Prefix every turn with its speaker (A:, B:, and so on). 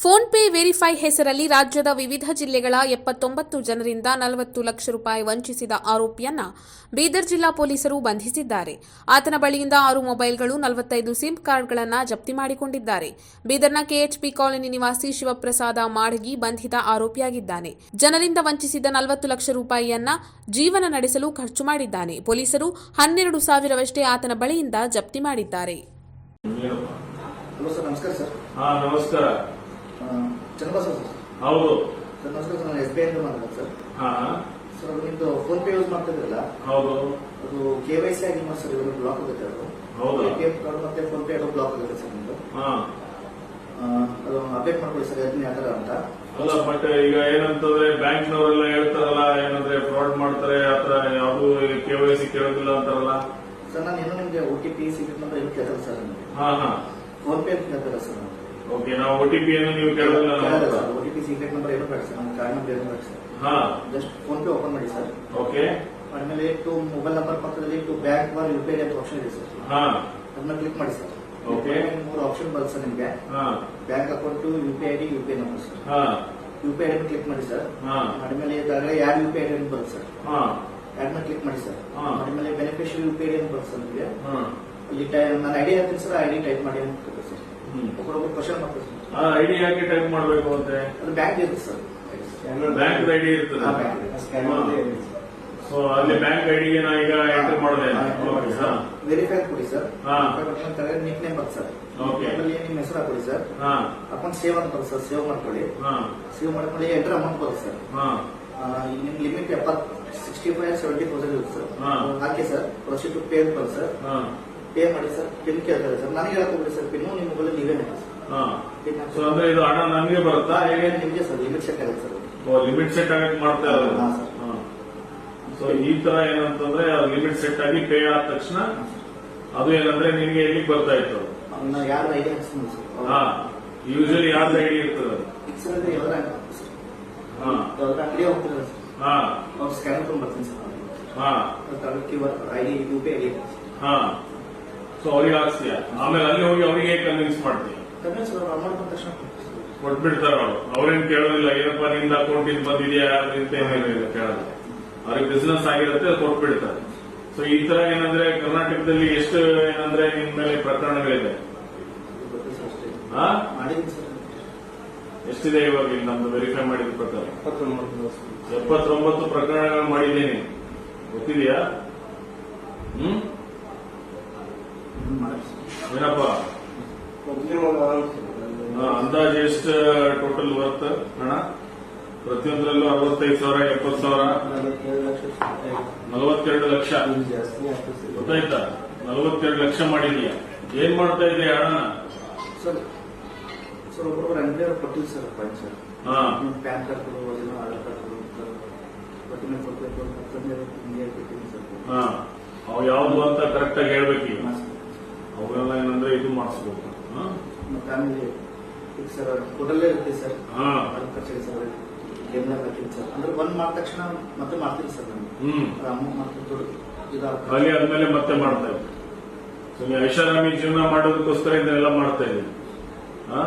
A: Phone pay verify ಹೆಸರಲ್ಲಿ ರಾಜ್ಯದ ವಿವಿಧ ಜಿಲ್ಲೆಗಳ ಎಪ್ಪತ್ತೊಂಬತ್ತು ಜನರಿಂದ ನಲವತ್ತು ಲಕ್ಷ ರೂಪಾಯಿ ವಂಚಿಸಿದ ಆರೋಪಿಯನ್ನ ಬೀದರ್ ಜಿಲ್ಲಾ ಪೊಲೀಸರು ಬಂಧಿಸಿದ್ದಾರೆ. ಆತನ ಬಳಿಯಿಂದ ಆರು ಮೊಬೈಲ್ಗಳು ನಲವತ್ತೈದು ಸಿಮ್ ಕಾರ್ಡ್ಗಳನ್ನು ಜಪ್ತಿ ಮಾಡಿಕೊಂಡಿದ್ದಾರೆ. ಬೀದರ್ನ ಕೆಎಚ್ಪಿ ಕಾಲೋನಿ ನಿವಾಸಿ ಶಿವಪ್ರಸಾದ ಮಾಡಗಿ ಬಂಧಿತ ಆರೋಪಿಯಾಗಿದ್ದಾನೆ. ಜನರಿಂದ ವಂಚಿಸಿದ ನಲವತ್ತು ಲಕ್ಷ ರೂಪಾಯಿಯನ್ನ ಜೀವನ ನಡೆಸಲು ಖರ್ಚು ಮಾಡಿದ್ದಾನೆ. ಪೊಲೀಸರು ಹನ್ನೆರಡು ಸಾವಿರವಷ್ಟೇ ಆತನ ಬಳಿಯಿಂದ ಜಪ್ತಿ ಮಾಡಿದ್ದಾರೆ?
B: ಹಲೋ ಸರ್ ನಮಸ್ಕಾರ. ಸರ್ ಚನ್ನಬಸವ
C: ಹೌದು.
B: ಸರ್ ನಮಸ್ಕಾರ ಸರ್ ನಾನು ಎಸ್ ಬಿ ಐ ಮಾತಾಡೋದು ಸರ್.
C: ಹಾ.
B: ಸರ್ ನಿಮ್ದು ಫೋನ್ ಪೇ ಯೂಸ್ ಮಾಡ್ತಿದ್ರಲ್ಲ?
C: ಹೌದು.
B: ಅದು ಕೆ ವೈ ಸಿ ಆಗಿ ಸರ್ ಇವರು ಬ್ಲಾಕ್ ಆಗುತ್ತೆ ಅದು.
C: ಹೌದು.
B: ಕೆ ಎಫ್ ಕಾರ್ಡ್ ಮತ್ತೆ ಫೋನ್ ಪೇ ಅದು ಬ್ಲಾಕ್ ಆಗುತ್ತೆ ಸರ್ ನಿಮ್ದು.
C: ಹಾ.
B: ಅದು ಅಪ್ಡೇಟ್ ಮಾಡ್ಕೊಳ್ಳಿ ಸರ್ ಅದನ್ನ ಯಾವ ಥರ ಅಂತ.
C: ಅಲ್ಲ ಬಟ್ ಈಗ ಏನಂತಂದ್ರೆ ಬ್ಯಾಂಕ್ನವರೆಲ್ಲ ಹೇಳ್ತಾರಲ್ಲ ಏನಂದ್ರೆ ಫ್ರಾಡ್ ಮಾಡ್ತಾರೆ ಆತರ ಯಾವ್ದು ಕೆ ವೈ ಸಿ ಕೇಳೋದಿಲ್ಲ ಅಂತಾರಲ್ಲ.
B: ಸರ್ ನಾನು ಇನ್ನೂ ನಿಮಗೆ ಒ ಟಿ ಪಿ ಸಿಗುತ್ತೆ ಅಂತ ಏನು ಕೇಳ್ತಾರೆ ಸರ್ ನಿಮ್ಗೆ.
C: ಹಾ ಹಾ.
B: ಫೋನ್ ಪೇ ಅಂತ ಕೇಳ್ತಾರೆ ಸರ್ ನಾವು
C: ಓಕೆ ನಾವು ಒ ಟಿ ಪಿ ಅನ್ನು ನೀವು ಕೇಳೋದಿಲ್ಲ ನಮ್ಮ ಹತ್ರ.
B: O T P secret number ಏನು ಬೇಡ ಸರ್ ನಮ್ಮ ಕಾರ್ಡ್ ನಂಬರ್ ಏನು ಬೇಡ ಸರ್
C: ಹಾ.
B: ಜಸ್ಟ್ ಫೋನ್ ಪೇ ಓಪನ್ ಮಾಡಿ ಸರ್.
C: ಓಕೆ
B: ಆಮೇಲೆ ಟು ಮೊಬೈಲ್ ನಂಬರ್ ಪಕ್ಕದಲ್ಲಿ to bank or U P I ಅಂತ ಆಪ್ಷನ್ ಇದೆ ಸರ್.
C: ಹಾ.
B: ಅದನ್ನ ಕ್ಲಿಕ್ ಮಾಡಿ ಸರ್.
C: ಓಕೆ
B: ಮೂರು ಆಪ್ಷನ್ ಬರುತ್ತೆ ಸರ್ ನಿಮಗೆ.
C: ಹಾ.
B: Bank account U P I D U P I number sir.
C: ಹಾ.
B: ಯು ಪಿ ಐ ಅಂತ ಕ್ಲಿಕ್ ಮಾಡಿ ಸರ್.
C: ಹಾ.
B: ಆಮೇಲೆ ಇದಾಗಲೇ ಯಾರು ಯು ಪಿ ಐ ಅಂತ ಬರುತ್ತೆ ಸರ್.
C: ಹಾ.
B: ಯಾರನ್ನ ಕ್ಲಿಕ್ ಮಾಡಿ ಸರ್.
C: ಹಾ.
B: ಆಮೇಲೆ beneficiary U P I D ಅಂತ ಬರುತ್ತೆ ಸರ್ ನಿಮಗೆ.
C: ಹಾ.
B: ಇಲ್ಲಿ ನಾನು ಐಡಿ ಹಾಕ್ತೀನಿ ಸರ್. ಐಡಿ ಟೈಪ್ ಮಾಡಿ ಅಂತ ಸರ್. ಒಬ್ಬರೊಬ್ಬರು ಕ್ವಶನ್ ಸರ್
C: ಆ ಐಡಿ ಯಾಕೆ ಟೈಪ್ ಮಾಡಬೇಕು ಅಂತ?
B: ಅದು ಬ್ಯಾಂಕ್ ಇರುತ್ತೆ ಸರ್.
C: ಬ್ಯಾಂಕ್ ಐಡಿ ಇರ್ತದೆ. ಸೊ ಅಲ್ಲಿ ಬ್ಯಾಂಕ್ ಐಡಿಗೆ ನಾ ಈಗ ಎಂಟರ್ ಮಾಡಿದೆ.
B: ವೆರಿಫೈ ಕೊಡಿ ಸರ್.
C: ಹಾ.
B: ನಿಕ್ ನೇಮ್ ಬರುತ್ತೆ ಸರ್. ನಿಮ್ಮ ಹೆಸರು ಹಾಕೊಳ್ಳಿ ಸರ್. ಅಕೌಂಟ್ ಸೇವ್ ಅಂತ ಬರುತ್ತೆ ಸರ್. ಸೇವ್ ಮಾಡ್ಕೊಳ್ಳಿ.
C: ಹಾ.
B: ಸೇವ್ ಮಾಡ್ಕೊಳ್ಳಿ. ಎಂಟರ್ ಅಮೌಂಟ್ ಬರುತ್ತೆ ಸರ್.
C: ಹಾ.
B: ನಿಮ್ ಲಿಮಿಟ್ ಎಪ್ಪತ್ತು ಸಿಕ್ಸ್ಟಿ ಫೈವ್ ಸೆವೆಂಟಿ ತೌಸಂಡ್ ಇರುತ್ತೆ ಸರ್.
C: ಹಾ.
B: ಹಾಕಿ ಸರ್. ಪ್ರೊಸೀಡ್ ಟು ಪೇ ಅಂತ ಸರ್.
C: ಹಾ.
B: ಪೇ ಮಾಡಿ ಸರ್ ಪಿನ್ ಕೇಳ್ತಾರೆ ಸರ್. ನನಗೆ ಹೇಳಕ್ ಹೋಗ್ಬಿಡಿ ಸರ್ ಪಿನ್ನು ನಿಮ್ಮ ಮೊಬೈಲ್ ನೀವೇ ಹಾಕಿ ಸರ್.
C: ಹಾ. ಸೊ ಅಂದ್ರೆ ಇದು ಹಣ ನನಗೆ ಬರುತ್ತಾ? ಹೇಗೆ
B: ನಿಮಗೆ ಸರ್ ಲಿಮಿಟ್ ಸೆಟ್ ಆಗುತ್ತೆ ಸರ್.
C: ಲಿಮಿಟ್ ಸೆಟ್ ಆಗಕ್ಕೆ ಮಾಡ್ತಾ ಇರೋದು?
B: ಹಾ, ಸರ್.
C: ಸೊ ಈ ತರ ಏನಂತಂದ್ರೆ ಲಿಮಿಟ್ ಸೆಟ್ ಆಗಿ ಪೇ ಆದ ತಕ್ಷಣ ಅದು ಏನಂದ್ರೆ ನಿಮಗೆ ಎಲ್ಲಿಗೆ ಬರ್ತಾ ಇತ್ತು?
B: ಅವ್ನ ಯಾರು ಐಡಿ ಹಾಕ್ಸ್ತೀನಿ ಸರ್.
C: ಹಾ. ಯೂಶಲಿ ಯಾರ್ದು ಐಡಿ ಇರ್ತದೆ?
B: ಸರ್ ಅಂದ್ರೆ ಸರ್?
C: ಹಾ.
B: ಯಾವ್ದಾರ ಅಂಗಡಿ ಹೋಗ್ತಿದ್ದಾರೆ ಸರ್.
C: ಹಾ.
B: ಅವ್ರು ಸ್ಕ್ಯಾನ್ ತಗೊಂಡ್ ಬರ್ತೀನಿ ಸರ್.
C: ಹಾ.
B: Q R ID U P ID.
C: ಹಾ. ಸೊ ಅವ್ರಿಗೆ ಹಾಕ್ಸ್ತೀಯ ಆಮೇಲೆ ಅಲ್ಲಿ ಹೋಗಿ ಅವರಿಗೆ ಕನ್ವಿನ್ಸ್
B: ಮಾಡ್ತೀನಿ ಅಮೌಂಟ್ ತಕ್ಷಣ.
C: ಕೊಟ್ಬಿಡ್ತಾರ. ಅವರು. ಅವ್ರೇನ್ ಕೇಳೋದಿಲ್ಲ ಏನಪ್ಪ ನಿಂದ ಅಕೌಂಟ್ ಇಂದ ಬಂದಿದೆಯಾ ಅಂತ ಕೇಳೋದು ಅವ್ರಿಗೆ ಬಿಸ್ನೆಸ್ ಆಗಿರುತ್ತೆ ಕೊಟ್ಬಿಡ್ತಾರೆ. ಸೊ ಈ ತರ ಏನಂದ್ರೆ ಕರ್ನಾಟಕದಲ್ಲಿ ಎಷ್ಟು ಏನಂದ್ರೆ ನಿಮ್ ಮೇಲೆ ಪ್ರಕರಣಗಳಿದೆ? ಎಷ್ಟಿದೆ ಇವಾಗ ಇಲ್ಲಿ ನಮ್ದು ವೆರಿಫೈ ಮಾಡಿದ ಪ್ರಕಾರ? ಎಪ್ಪತ್ತೊಂಬತ್ತು ಪ್ರಕರಣಗಳು ಮಾಡಿದ್ದೀನಿ. ಗೊತ್ತಿದೆಯಾ? ಹ್ಮ್? ಏನಪ್ಪ? ಅಂದಾಜು ಎಷ್ಟು ಟೋಟಲ್ ವರ್ತ್ ಹಣ ಪ್ರತಿಯೊಂದರಲ್ಲೂ ಅರವತ್ತೈದು ಸಾವಿರ ಎಪ್ಪತ್ತು ಸಾವಿರ? ನಲವತ್ತೆರಡು ಲಕ್ಷ. ಗೊತ್ತಾಯ್ತಾ? ನಲವತ್ತೆರಡು ಲಕ್ಷ ಮಾಡಿದೀಯ. ಏನ್ ಮಾಡ್ತಾ ಇದೀಯ ಹಣನ
B: ಸರ್ ಸರ್ ಒಬ್ಬೊಬ್ಬರು ಅಂಗಡಿಯವ್ರು ಕೊಟ್ಟಿಲ್ಲ ಸರ್ ಪಾಯಿಂಟ್ ಸರ್
C: ಹಾ
B: ಪ್ಯಾನ್ ಕಾರ್ಡ್ ಕೊಡುವ ಆಧಾರ್ ಕಾರ್ಡ್ ಕೊಡು ಸರ್ ಡಾಕ್ಯುಮೆಂಟ್ ಕೊಡ್ಬೇಕು ಹಿಂಗೆ ಕೊಟ್ಟಿದ್ದೀನಿ ಸರ್.
C: ಹಾ. ಅವು ಯಾವ್ದು ಅಂತ ಕರೆಕ್ಟ್ ಆಗಿ ಹೇಳ್ಬೇಕು ಈಗ. ಅವೆಲ್ಲ ಏನಂದ್ರೆ ಇದು ಮಾಡಿಸ್ಬೇಕು?
B: ಮತ್ತೆ ಆಮೇಲೆ ಈಗ ಸರ್ ಹೋಟೆಲ್ಲೇ ಇರ್ತೀವಿ ಸರ್.
C: ಹಾ.
B: ಖರ್ಚಿಗೆ ಸರ್. ಗೇಮ್ನಾಗ ಹಾಕಿದ್ದೀನಿ ಸರ್. ಅಂದ್ರೆ ಒಂದ್ ಮಾಡಿದ ತಕ್ಷಣ ಮತ್ತೆ ಮಾಡ್ತೀನಿ ಸರ್ ನಾನು.
C: ಹ್ಮ್.
B: ಅಮೌಂಟ್ ಮಾಡ್ತೀನಿ ದುಡ್ಡು
C: ಖಾಲಿ ಆದ್ಮೇಲೆ ಮತ್ತೆ ಮಾಡ್ತಾ ಇದ್ದೀನಿ ಐಷಾರಾಮಿ ಜೀವನ ಮಾಡೋದಕ್ಕೋಸ್ಕರ ಇದನ್ನೆಲ್ಲ ಮಾಡ್ತಾ ಇದ್ದೀನಿ. ಹಾ?